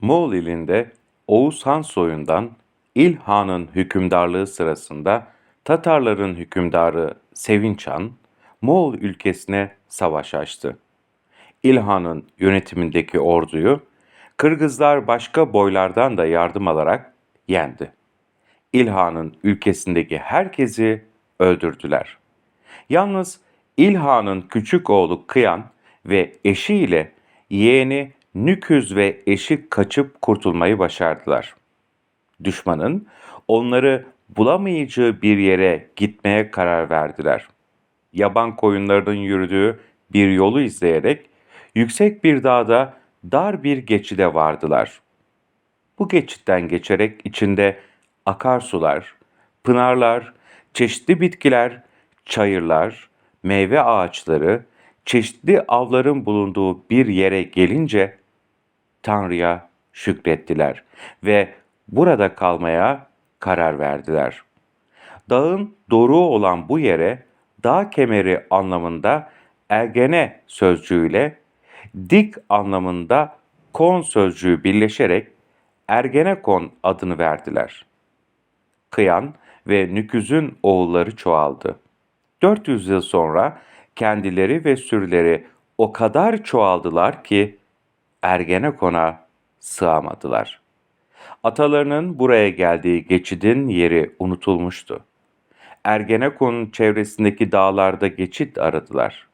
Moğol ilinde Oğuz Han soyundan İl Han'ın hükümdarlığı sırasında Tatarların hükümdarı Sevinç Han, Moğol ülkesine savaş açtı. İlhan'ın yönetimindeki orduyu Kırgızlar başka boylardan da yardım alarak yendi. İlhan'ın ülkesindeki herkesi öldürdüler. Yalnız İlhan'ın küçük oğlu Kıyan ve eşiyle yeğeni Nüküz ve eşi kaçıp kurtulmayı başardılar. Düşmanın onları bulamayacağı bir yere gitmeye karar verdiler. Yaban koyunlarının yürüdüğü bir yolu izleyerek yüksek bir dağda dar bir geçide vardılar. Bu geçitten geçerek içinde akarsular, pınarlar, çeşitli bitkiler, çayırlar, meyve ağaçları, çeşitli avların bulunduğu bir yere gelince Tanrı'ya şükrettiler ve burada kalmaya karar verdiler. Dağın doruğu olan bu yere dağ kemeri anlamında ergene sözcüğüyle dik anlamında kon sözcüğü birleşerek Ergenekon adını verdiler. Kıyan ve Nüküz'ün oğulları çoğaldı. 400 yıl sonra kendileri ve sürüleri o kadar çoğaldılar ki Ergenekon'a sığamadılar. Atalarının buraya geldiği geçidin yeri unutulmuştu. Ergenekon'un çevresindeki dağlarda geçit aradılar.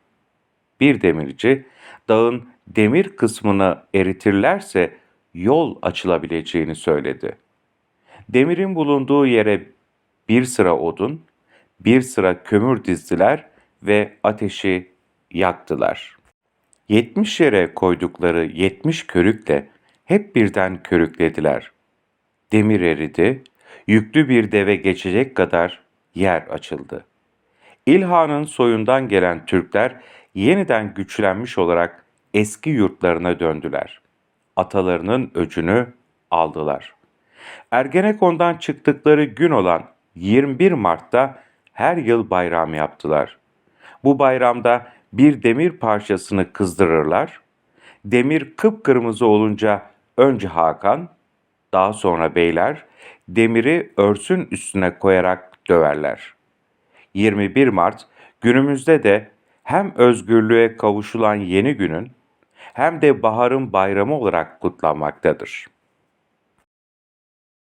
Bir demirci dağın demir kısmını eritirlerse yol açılabileceğini söyledi. Demirin bulunduğu yere bir sıra odun, bir sıra kömür dizdiler ve ateşi yaktılar. Yetmiş yere koydukları yetmiş körükle hep birden körüklediler. Demir eridi, yüklü bir deve geçecek kadar yer açıldı. İlhan'ın soyundan gelen Türkler yeniden güçlenmiş olarak eski yurtlarına döndüler. Atalarının öcünü aldılar. Ergenekon'dan çıktıkları gün olan 21 Mart'ta her yıl bayram yaptılar. Bu bayramda bir demir parçasını kızdırırlar. Demir kıpkırmızı olunca önce Hakan, daha sonra beyler demiri örsün üstüne koyarak döverler. 21 Mart günümüzde de hem özgürlüğe kavuşulan yeni günün hem de baharın bayramı olarak kutlanmaktadır.